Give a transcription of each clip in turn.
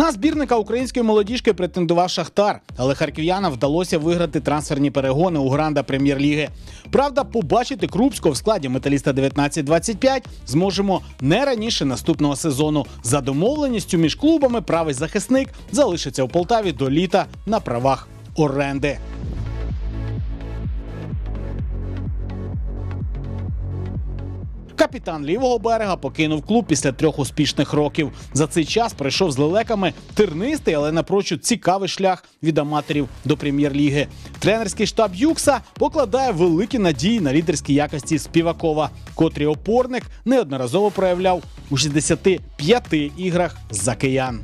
На збірника української молодіжки претендував Шахтар, але харків'янам вдалося виграти трансферні перегони у гранда прем'єр-ліги. Правда, побачити Крупського в складі металіста 19-25 зможемо не раніше наступного сезону. За домовленістю між клубами правий захисник залишиться у Полтаві до літа на правах оренди. Капітан лівого берега покинув клуб після трьох успішних років. За цей час пройшов з лелеками тернистий, але напрочуд цікавий шлях від аматорів до прем'єр-ліги. Тренерський штаб Юкса покладає великі надії на лідерські якості Співакова, котрий опорник неодноразово проявляв у 65 іграх за киян.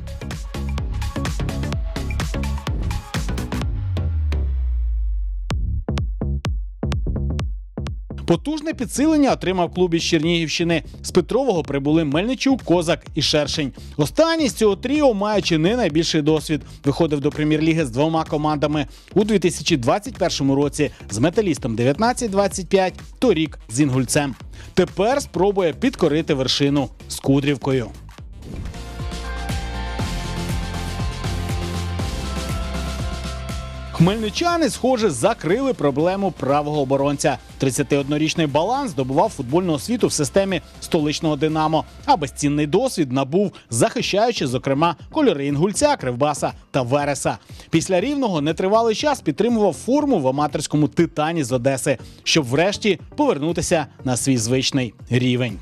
Потужне підсилення отримав клуб із Чернігівщини. З Петрового прибули Мельничук, Козак і Шершень. Останній з цього тріо, маючи не найбільший досвід, виходив до прем'єр-ліги з двома командами у 2021 році з металістом 19-25, торік з Інгульцем. Тепер спробує підкорити вершину з Кудрівкою. Хмельничани, схоже, закрили проблему правого оборонця. 31-річний баланс здобував футбольну освіту в системі столичного Динамо, а безцінний досвід набув, захищаючи, зокрема, кольори інгульця, кривбаса та вереса. Після рівного нетривалий час підтримував форму в аматорському титані з Одеси, щоб врешті повернутися на свій звичний рівень.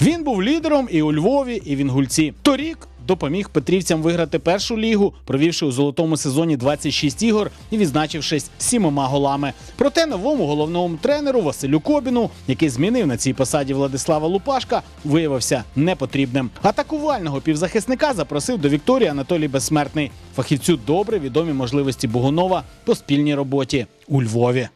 Він був лідером і у Львові, і в Інгульці. Торік допоміг петрівцям виграти першу лігу, провівши у золотому сезоні 26 ігор і відзначившись сімома голами. Проте новому головному тренеру Василю Кобіну, який змінив на цій посаді Владислава Лупашка, виявився непотрібним. Атакувального півзахисника запросив до Вікторії Анатолій Безсмертний. Фахівцю добре відомі можливості Бугунова по спільній роботі у Львові.